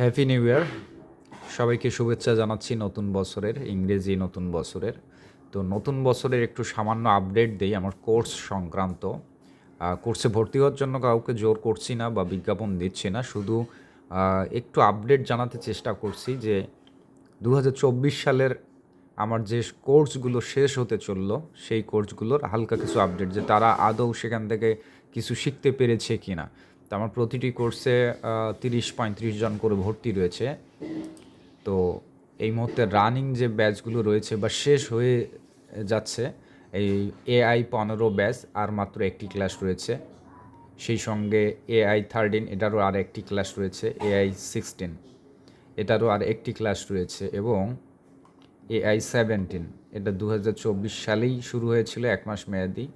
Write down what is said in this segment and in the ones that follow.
Happy new year সবাইকে শুভেচ্ছা জানাচ্ছি নতুন বছরের, ইংরেজি নতুন বছরের। তো নতুন বছরের একটু সামান্য আপডেট দেই, আমার কোর্স সংক্রান্ত। কোর্সে ভর্তি হওয়ার জন্য কাউকে জোর করছি না বা বিজ্ঞাপন দিচ্ছি না, শুধু একটু আপডেট জানাতে চেষ্টা করছি যে দু হাজার চব্বিশ সালের আমার যে কোর্সগুলো শেষ হতে চলল, সেই কোর্সগুলোর হালকা কিছু আপডেট যে তারা আদৌ সেখান থেকে কিছু শিখতে পেরেছে কি না তো আমার প্রতিটি কোর্সে তিরিশ পঁয়ত্রিশ জন করে ভর্তি রয়েছে। তো এই মুহূর্তে রানিং যে ব্যাচগুলো রয়েছে বা শেষ হয়ে যাচ্ছে, এই এআই পনেরো ব্যাচ আর মাত্র একটি ক্লাস রয়েছে। সেই সঙ্গে এআই থার্টিন, এটারও আর একটি ক্লাস রয়েছে, এআই সিক্সটিন, এটারও আর একটি ক্লাস রয়েছে এবং এআই সেভেন্টিন। এটা দু হাজার চব্বিশ সালেই শুরু হয়েছিল, এক মাস মেয়াদি।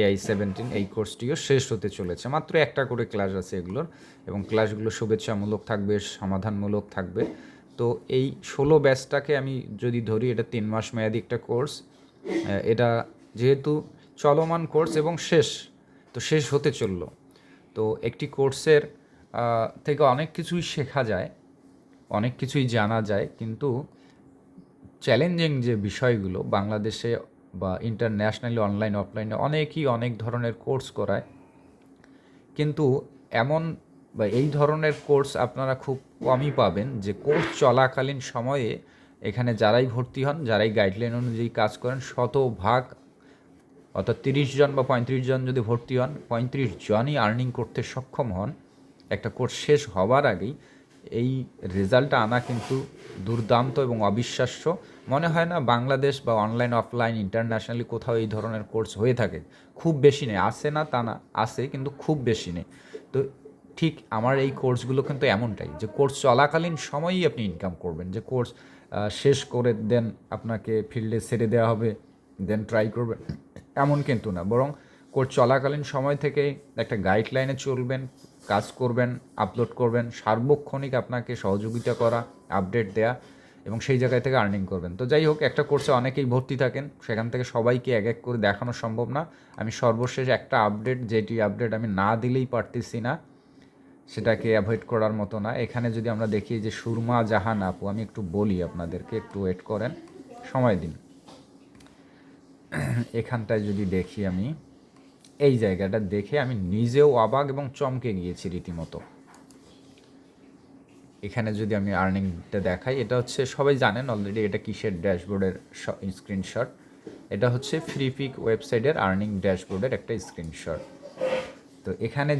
এআই সেভেন্টিন এই কোর্সটিও শেষ হতে চলেছে। মাত্র একটা করে ক্লাস আছে এগুলোর এবং ক্লাসগুলো শুভেচ্ছামূলক থাকবে, সমাধানমূলক থাকবে। তো এই ষোলো ব্যাচটাকে আমি যদি ধরি, এটা তিন মাস মেয়াদি একটা কোর্স। এটা যেহেতু চলমান কোর্স এবং শেষ, তো শেষ হতে চলল। তো একটি কোর্সের থেকে অনেক কিছুই শেখা যায়, অনেক কিছুই জানা যায়, কিন্তু চ্যালেঞ্জিং যে বিষয়গুলো, বাংলাদেশে বা ইন্টারন্যাশনালি অনলাইন অফলাইনে অনেকই অনেক ধরনের কোর্স করায়। কিন্তু এমন বা এই ধরনের কোর্স আপনারা খুব কমই পাবেন যে কোর্স চলাকালীন সময়ে এখানে যারাই ভর্তি হন, যারাই গাইডলাইন অনুযায়ী কাজ করেন, শতভাগ অর্থাৎ তিরিশ জন বা পঁয়ত্রিশ জন যদি ভর্তি হন, পঁয়ত্রিশ জনই আর্নিং করতে সক্ষম হন, একটা কোর্স শেষ হওয়ার আগেই, এই রেজাল্টটা আনা কিন্তু দুর্দান্ত এবং অবিশ্বাস্য। মনে হয় না বাংলাদেশ বা অনলাইন অফলাইন ইন্টারন্যাশনালি কোথাও এই ধরনের কোর্স হয়ে থাকে। খুব বেশি নেই। আসে না তা না আসে কিন্তু খুব বেশি নেই। তো ঠিক আমার এই কোর্সগুলো কিন্তু এমনটাই যে কোর্স চলাকালীন সময়ই আপনি ইনকাম করবেন। যে কোর্স শেষ করে দেন আপনাকে ফিল্ডে ছেড়ে দেওয়া হবে দেন ট্রাই করবেন। এমন কিন্তু না। বরং কোর্স চলাকালীন সময় থেকে একটা গাইডলাইনে চলবেন কাজ করবেন আপলোড করবেন, সার্বক্ষণিক আপনাকে সহযোগিতা করা আপডেট দেয়া এবং সেই জায়গায় থেকে আর্নিং করবেন। তো যাই হোক, একটা কোর্সে অনেকেই ভর্তি থাকেন, সেখান থেকে সবাইকে এক এক করে দেখানো সম্ভব না। আমি সর্বশেষ একটা আপডেট যেটি আপডেট আমি না দিলেই পারতেছি না, সেটাকে অ্যাভয়েড করার মতো না। এখানে যদি আমরা দেখি যে সুরমা জাহান আপু, আমি একটু বলি আপনাদেরকে, একটু ওয়েট করেন, সময় দিন। এখানটায় যদি দেখি আমি। এই জায়গাটা দেখে আমি নিজেও অবাক এবং চমকে গিয়েছি রীতিমতো। এখানে যদি আমি আর্নিংটা দেখাই, এটা হচ্ছে, সবাই জানেন অলরেডি এটা কিসের ড্যাশবোর্ডের স্ক্রিনশট এটা হচ্ছে ফ্রিপিক ওয়েবসাইটের আর্নিং ড্যাশবোর্ডের একটা স্ক্রিনশট তো এখানে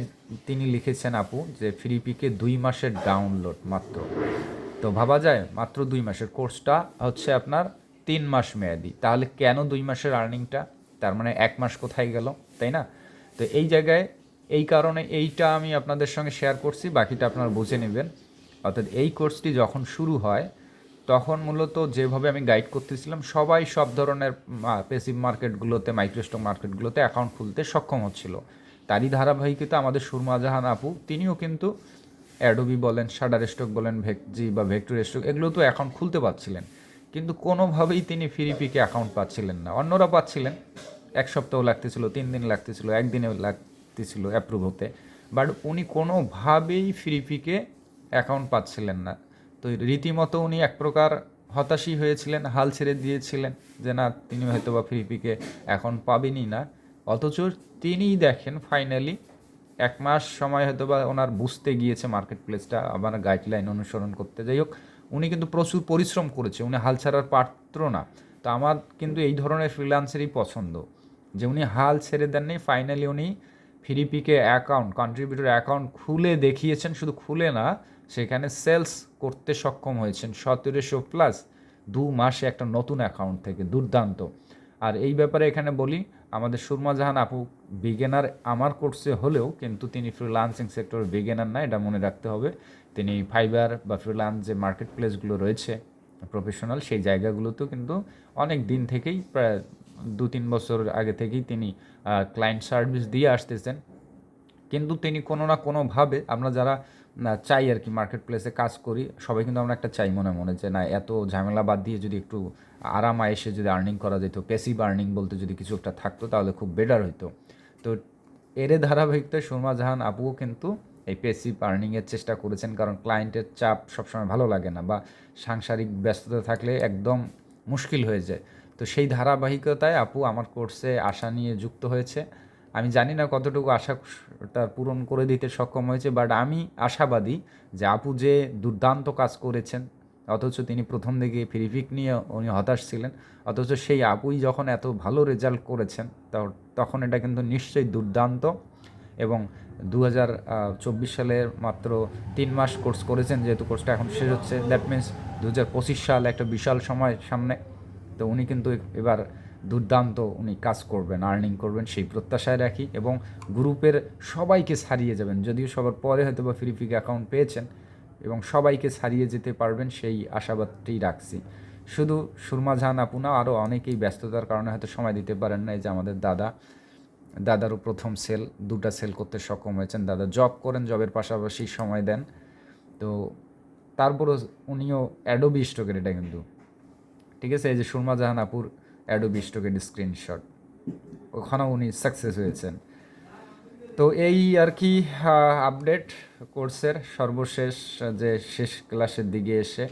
তিনি লিখেছেন, আপু, যে ফ্রিপিকে দুই মাসের ডাউনলোড মাত্র। তো ভাবা যায়, মাত্র দুই মাসের কোর্সটা হচ্ছে আপনার তিন মাস মেয়াদি। তাহলে কেন দুই মাসের আর্নিংটা? তার মানে এক মাস কোথায় গেল? তাই না? তো এই জায়গায় এই কারণে এইটা আমি আপনাদের সঙ্গে শেয়ার করছি, বাকিটা আপনারা বুঝে নেবেন। অর্থাৎ এই কোর্সটি যখন শুরু হয়, তখন মূলত যেভাবে আমি গাইড করতেছিলাম, সবাই সব ধরনের পেসিভ মার্কেটগুলোতে মাইক্রোস্টক মার্কেটগুলোতে অ্যাকাউন্ট খুলতে সক্ষম হচ্ছিল। তারই ধারাবাহিকতা আমাদের সুরমা জাহান আপু, তিনিও কিন্তু অ্যাডোবি বলেন শাডার স্টক বলেন ভেকজি বা ভেক্টর স্টক এগুলো তো অ্যাকাউন্ট খুলতে পারছিলেন। কিন্তু কোনোভাবেই তিনি ফ্রি পিকে অ্যাকাউন্ট পাচ্ছিলেন না। অন্যরা পাচ্ছিলেন এক সপ্তাহ লাগতেছিল, তিন দিন লাগতেছিল, একদিনে লাগতেছিল অ্যাপ্রুভ হতে। বাট উনি কোনোভাবেই ফ্রি পিকে অ্যাকাউন্ট পাচ্ছিলেন না। তো রীতিমতো উনি এক প্রকার হতাশই হয়েছিলেন, হাল ছেড়ে দিয়েছিলেন যে না, তিনি হয়তো বা ফ্রি পিকে অ্যাকাউন্ট পাবেনই না। অথচ তিনিই দেখেন ফাইনালি এক মাস সময় হয়তো বা ওনার বুঝতে গিয়েছে মার্কেট প্লেসটা আবার গাইডলাইন অনুসরণ করতে। যাই হোক, উনি কিন্তু প্রচুর পরিশ্রম করেছে, উনি হাল ছাড়ার পাত্র না। তো আমার কিন্তু এই ধরনের ফ্রিল্যান্সেরই পছন্দ। যে উনি হাল ছেড়ে দেননি ফাইনালি উনি ফিরিপিকে অ্যাকাউন্ট কন্ট্রিবিউটর অ্যাকাউন্ট খুলে দেখিয়েছেন। শুধু খুলে না, সেখানে সেলস করতে সক্ষম হয়েছেন। সতেরোশো প্লাস দু মাসে একটা নতুন অ্যাকাউন্ট থেকে, দুর্দান্ত। আর এই ব্যাপারে এখানে বলি, আমাদের সুরমা জাহান আপু বিগেনার আমার কোর্সে হলেও কিন্তু তিনি ফ্রিলান্সিং সেক্টর বিগেনার না, এটা মনে রাখতে হবে। তিনি ফাইবার বা ফ্রিলান্স যে মার্কেট প্লেসগুলো রয়েছে প্রফেশনাল সেই জায়গাগুলোতেও কিন্তু অনেক দিন থেকেই প্রায় দু তিন বছর আগে থেকেই তিনি ক্লায়েন্ট সার্ভিস দিয়ে আসতেছেন। কিন্তু তিনি কোনো না কোনোভাবে আমরা যারা চাই আর কি মার্কেট প্লেসে কাজ করি, সবাই কিন্তু আমরা একটা চাই মনে মনে যে, না, এত ঝামেলা বাদ দিয়ে যদি একটু আরাম এসে যদি আর্নিং করা যেত পেসিভ আর্নিং বলতে যদি কিছু একটা থাকতো, তাহলে খুব বেটার হতো তো এর ধারাবাহিকতায় সুরমা জাহান আপুও কিন্তু এই পেসিভ আর্নিংয়ের চেষ্টা করেছেন, কারণ ক্লায়েন্টের চাপ সবসময় ভালো লাগে না বা সাংসারিক ব্যস্ততা থাকলে একদম মুশকিল হয়ে যায়। তো সেই ধারাবাহিকতায় আপু আমার কোর্সে আশা নিয়ে যুক্ত হয়েছে। আমি জানি না কতটুকু আশাটা পূরণ করে দিতে সক্ষম হয়েছে বাট আমি আশাবাদী যে আপু যে দুর্দান্ত কাজ করেছেন, অথচ তিনি প্রথম দিকে ফিরিফিক নিয়ে উনি হতাশ ছিলেন, অথচ সেই আপুই যখন এত ভালো রেজাল্ট করেছেন তখন এটা কিন্তু নিশ্চয়ই দুর্দান্ত এবং দু হাজার চব্বিশ সালের মাত্র তিন মাস কোর্স করেছেন, যেহেতু কোর্সটা এখন শেষ হচ্ছে দ্যাট মিন্স দু হাজার পঁচিশ সাল একটা বিশাল সময় সামনে তো উনি কিন্তু এবার দুর্দান্ত উনি কাজ করবেন আর্নিং করবেন, সেই প্রত্যাশায় রাখি এবং গ্রুপের সবাইকে ছাড়িয়ে যাবেন। যদিও সবার পরে হয়তো বা ফ্রি ফিক অ্যাকাউন্ট পেয়েছেন এবং সবাইকে ছাড়িয়ে যেতে পারবেন সেই আশাবাদটি রাখছি। শুধু সুরমা জাহান আপু না আরও অনেকেই ব্যস্ততার কারণে হয়তো সময় দিতে পারেন না এই যে আমাদের দাদা, দাদারও প্রথম সেল দুটা সেল করতে সক্ষম হয়েছেন। দাদা জব করেন জবের পাশাপাশি সময় দেন। তো তারপরও উনিও অ্যাডোবি স্টকের এটা কিন্তু ঠিক আছে? এই যে সুরমা জাহান আপুর অ্যাডোবি স্টকের স্ক্রিনশট ওখানেও উনি সাকসেস হয়েছেন। তো এই আর কি আপডেট কোর্সের সর্বশেষ, যে শেষ ক্লাসের দিকে এসে।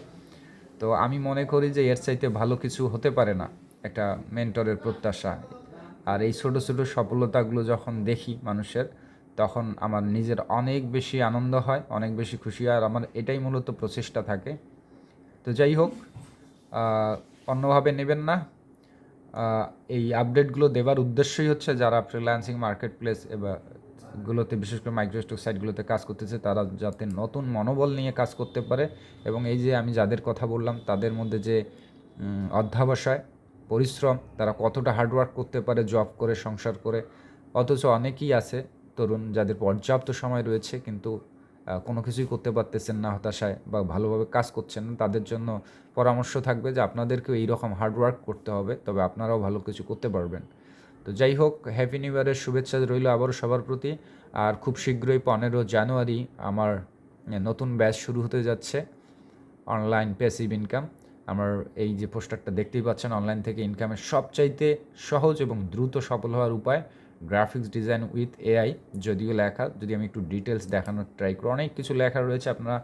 তো আমি মনে করি যে এর চাইতে ভালো কিছু হতে পারে না একটা মেন্টরের প্রত্যাশা। আর এই ছোটো ছোটো সফলতাগুলো যখন দেখি মানুষের, তখন আমার নিজের অনেক বেশি আনন্দ হয়, অনেক বেশি খুশি আর আমার এটাই মূলত প্রচেষ্টা থাকে। তো যাই হোক অন্যভাবে নেবেন না। এই আপডেটগুলো দেওয়ার উদ্দেশ্যই হচ্ছে যারা ফ্রিল্যান্সিং মার্কেট প্লেস গুলোতে, বিশেষ করে মাইক্রোস্টক সাইটগুলোতে কাজ করতেছে, তারা যাতে নতুন মনোবল নিয়ে কাজ করতে পারে এবং এই যে আমি যাদের কথা বললাম, তাদের মধ্যে যে অধ্যাবসায়, পরিশ্রম, তারা কতটা হার্ডওয়ার্ক করতে পারে জব করে, সংসার করে, অথচ অনেকেই আছে, তরুণ যাদের পর্যাপ্ত সময় রয়েছে, কিন্তু কোনো কিছুই করতে পারতেছেন না হতাশায় বা ভালোভাবে কাজ করছেন না, তাদের জন্য পরামর্শ থাকবে যে আপনাদেরকেও এইরকম হার্ডওয়ার্ক করতে হবে, তবে আপনারাও ভালো কিছু করতে পারবেন। তো যাই হোক হ্যাপি নিউ ইয়ারের শুভেচ্ছা রইল আবারও সবার প্রতি, আর খুব শীঘ্রই পনেরো জানুয়ারি আমার নতুন ব্যাচ শুরু হতে যাচ্ছে অনলাইন প্যাসিভ ইনকাম আমার এই যে পোস্টারটা দেখতেই পাচ্ছেন অনলাইন থেকে ইনকামের সবচাইতে সহজ এবং দ্রুত সফল হওয়ার উপায় গ্রাফিক্স ডিজাইন উইথ এআই যদিও লেখা, যদি আমি একটু ডিটেলস দেখানোর ট্রাই করি, অনেক কিছু লেখা রয়েছে, আপনারা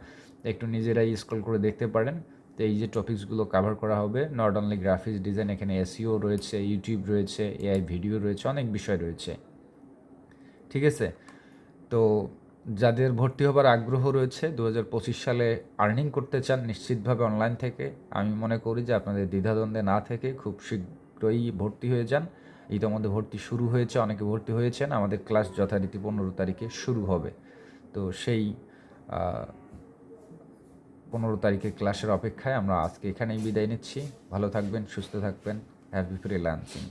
একটু নিজেরাই স্ক্রল করে দেখতে পারেন। তো এই যে টপিকসগুলো কভার করা হবে নট অনলি গ্রাফিক্স ডিজাইন এখানে এসিও রয়েছে ইউটিউব রয়েছে এআই ভিডিও রয়েছে, অনেক বিষয় রয়েছে। ঠিক আছে? তো যাদের ভর্তি হবার আগ্রহ রয়েছে দু হাজার পঁচিশ সালে আর্নিং করতে চান, নিশ্চিতভাবে অনলাইন থেকে, আমি মনে করি যে আপনাদের দ্বিধাদ্বন্দ্বে না থেকে খুব শীঘ্রই ভর্তি হয়ে যান। ইতিমধ্যে ভর্তি শুরু হয়েছে, অনেকে ভর্তি হয়েছেন, আমাদের ক্লাস যথারীতি পনেরো তারিখে শুরু হবে। তো সেই পনেরো তারিখে ক্লাসের অপেক্ষায় আমরা আজকে এখানেই বিদায় নিচ্ছি। ভালো থাকবেন, সুস্থ থাকবেন। Happy free freelancing